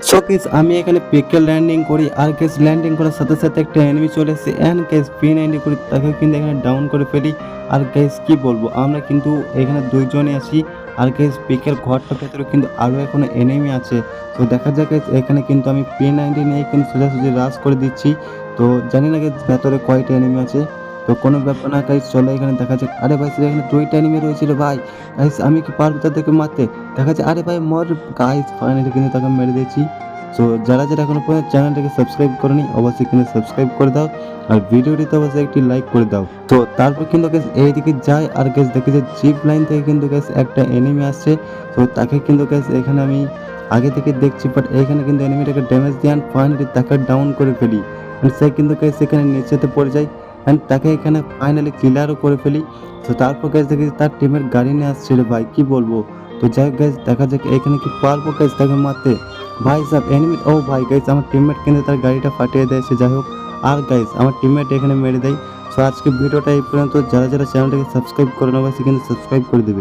So case আমি এখানে পিকে landing করি, আর কেস ল্যান্ডিং করার সাথে সাথে একটা এনিমি চলে এসেছে অ্যান্ড কেস পি নাইনটি করি তাকে কিন্তু এখানে ডাউন করে ফেলি। আর কেস কি বলব, আমরা কিন্তু এখানে দুইজনই আছি, আর কেস পিকের ঘরটার ভেতরে কিন্তু আরও এখনও এনিমি আছে। তো দেখা যাক এখানে কিন্তু আমি পি নাইনটি নিয়ে কিন্তু সোজাসুজি রাস করে দিচ্ছি। তো জানি না ভেতরে কয়টা এনিমি আছে। তো কোনো ব্যাপার না গাইস চলো এখানে দেখা যাক। আরে ভাই এখানে দুইটা এনিমি রয়েছিল ভাই। গাইস আমি কি পারব তাদেরকে মারতে? দেখা যাচ্ছে আরে ভাই, মর। গাইস ফাইনালি কিন্তু তাকে মেরে দিয়েছি। তো যারা যারা এখনও পর্যন্ত চ্যানেলটাকে সাবস্ক্রাইব করেনি, অবশ্যই কিন্তু সাবস্ক্রাইব করে দাও। আর ভিডিওটিতে অবশ্যই একটি লাইক করে দাও। তো তারপর কিন্তু গ্যাস এইদিকে যায় আর গ্যাস দেখে যে জিপ লাইন থেকে কিন্তু গ্যাস একটা এনিমি আসছে। তো তাকে কিন্তু গ্যাস এখানে আমি আগে থেকে দেখছি বাট এখানে কিন্তু এনিমিটাকে ড্যামেজ দিয়ে ফাইনালি তাকে ডাউন করে ফেলি। সে কিন্তু গ্যাস এখানে নিচেতে পড়ে যায়। অ্যান্ড তাকে এখানে ফাইনালি ক্লিয়ারও করে ফেলি। তো তারপর গ্যাস দেখি তার টিমের গাড়ি নিয়ে আসছে রে ভাই, কি বলব? তো যাই গ্যাস দেখা যাক এখানে কি পারব গ্যাস তাকে মারতে। ভাই সাহেব এনিমি ও ভাই গাইস আমার টিমমেট কিন্তু তার গাড়িটা ফাটিয়ে দেয়, সে যাই হোক। আর গাইস আমার টিমমেট এখানে মেরে দেয়। সো আজকে ভিডিওটা এই পর্যন্ত। যারা যারা চ্যানেলটাকে সাবস্ক্রাইব করে নেবে সেখানে সাবস্ক্রাইব করে দেবে।